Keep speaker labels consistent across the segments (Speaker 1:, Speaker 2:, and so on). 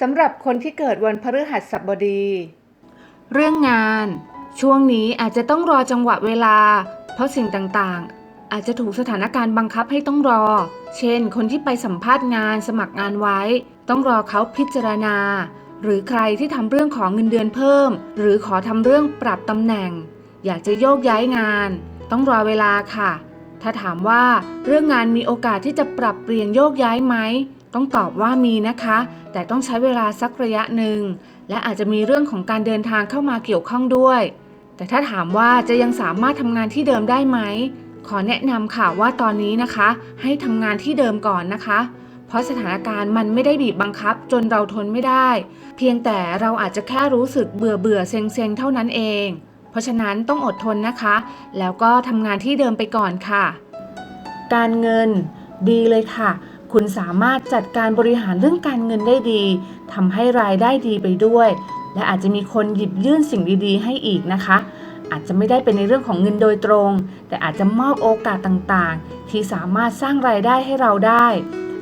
Speaker 1: สำหรับคนที่เกิดวันพฤหัสบดี
Speaker 2: เรื่องงาน ช่วงนี้อาจจะต้องรอจังหวะเวลา เพราะสิ่งต่างๆ อาจจะถูกสถานการณ์บังคับให้ต้องรอ เช่น คนที่ไปสัมภาษณ์งานสมัครงานไว้ ต้องรอเขาพิจารณา หรือใครที่ทำเรื่องของเงินเดือนเพิ่ม หรือขอทำเรื่องปรับตำแหน่ง อยากจะโยกย้ายงาน ต้องรอเวลาค่ะ ถ้าถามว่าเรื่องงานมีโอกาสที่จะปรับเปลี่ยนโยกย้ายไหม ต้องตอบว่ามีนะคะ แต่ต้องใช้เวลาสักระยะหนึ่ง และอาจจะมีเรื่องของการเดินทางเข้ามาเกี่ยวข้องด้วย แต่ถ้าถามว่าจะยังสามารถทำงานที่เดิมได้ไหม ขอแนะนำค่ะว่าตอนนี้นะคะ ให้ทำงานที่เดิมก่อนนะคะ เพราะสถานการณ์มันไม่ได้บีบบังคับ จนเราทนไม่ได้ เพียงแต่เราอาจจะแค่รู้สึกเบื่อเบื่อเซ็งเซ็งเท่านั้นเอง เพราะฉะนั้นต้องอดทนนะคะ แล้วก็ทำงานที่เดิมไปก่อนค่ะ การเงินดีเลยค่ะ คุณสามารถจัดการบริหารเรื่องการเงินได้ดีทำให้รายได้ดีไปด้วย และอาจจะมีคนหยิบยื่นสิ่งดีๆ ให้อีกนะคะ อาจจะไม่ได้เป็นในเรื่องของเงินโดยตรง แต่อาจจะมอบโอกาสต่างๆ ที่สามารถสร้างรายได้ให้เราได้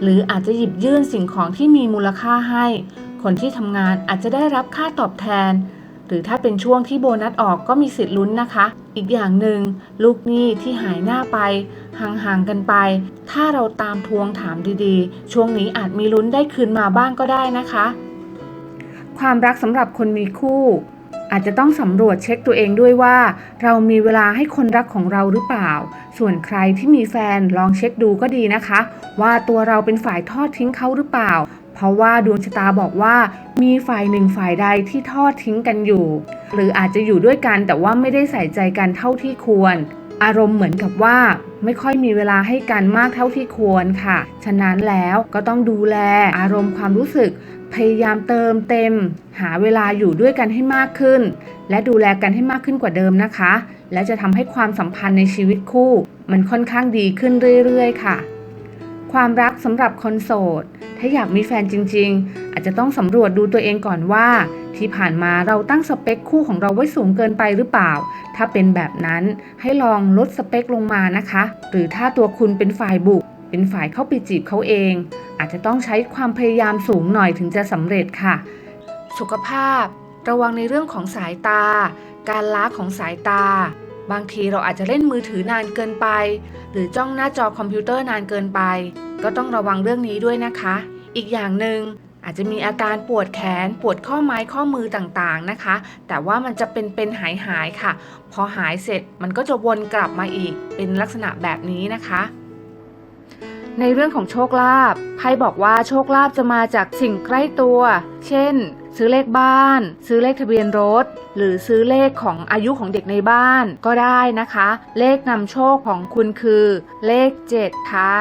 Speaker 2: หรืออาจจะหยิบยื่นสิ่งของที่มีมูลค่าให้ คนที่ทำงานอาจจะได้รับค่าตอบแทน หรือถ้าเป็นช่วงที่โบนัสออกก็มีสิทธิ์ลุ้นนะคะ อีกอย่างหนึ่งลูกหนี้ที่หายหน้าไป ห่างๆกันไป ถ้าเราตามทวงถามดีๆ ช่วงนี้อาจมีลุ้นได้คืนมาบ้างก็ได้นะคะ ความรักสำหรับคนมีคู่ อาจจะต้องสำรวจเช็คตัวเองด้วยว่า เรามีเวลาให้คนรักของเราหรือเปล่า ส่วนใครที่มีแฟนลองเช็คดูก็ดีนะคะ ว่าตัวเราเป็นฝ่ายทอดทิ้งเขาหรือเปล่า เพราะว่าดวงชะตาบอกว่า มีฝ่ายหนึ่งฝ่ายใดที่ทอดทิ้งกันอยู่ หรืออาจจะอยู่ด้วยกันแต่ว่าไม่ได้ใส่ใจกันเท่าที่ควร อารมณ์เหมือนกับว่าไม่ค่อยมีเวลาให้กันมากเท่าที่ควรค่ะ ฉะนั้นแล้วก็ต้องดูแลอารมณ์ความรู้สึก พยายามเติมเต็ม หาเวลาอยู่ด้วยกันให้มากขึ้น และดูแลกันให้มากขึ้นกว่าเดิมนะคะ และจะทำให้ความสัมพันธ์ในชีวิตคู่ มันค่อนข้างดีขึ้นเรื่อย ๆ ค่ะ ความรักสำหรับคนโสด ถ้าอยากมีแฟนจริง ๆ อาจจะต้องสำรวจดูตัวเองก่อนว่า ที่ผ่านมาเราตั้งสเปคคู่ของเราไว้สูงเกินไปหรือเปล่า ถ้าเป็นแบบนั้นให้ลองลดสเปคลงมานะคะ หรือถ้าตัวคุณเป็นฝ่ายบุก เป็นฝ่ายเข้าไปจีบเขาเอง อาจจะต้องใช้ความพยายามสูงหน่อยถึงจะสำเร็จค่ะ สุขภาพ ระวังในเรื่องของสายตา การล้าของสายตา บางทีเราอาจจะเล่นมือถือนานเกินไป หรือจ้องหน้าจอคอมพิวเตอร์นานเกินไป ก็ต้องระวังเรื่องนี้ด้วยนะคะ อีกอย่างหนึ่งอาจจะมีอาการปวดแขนปวดข้อไม้ข้อมือต่างๆนะคะ แต่ว่ามันจะเป็นเป็นหายหายๆค่ะ พอหายเสร็จมันก็จะวนกลับมาอีกเป็นลักษณะแบบนี้นะคะ ในเรื่องของโชคลาภไพ่บอกว่าโชคลาภจะมาจากสิ่งใกล้ตัว เช่น ซื้อเลขบ้าน ซื้อเลขทะเบียนรถ หรือซื้อเลขของอายุของเด็กในบ้านก็ได้นะคะ เลขนำโชคของคุณคือ เลข 7 ค่ะ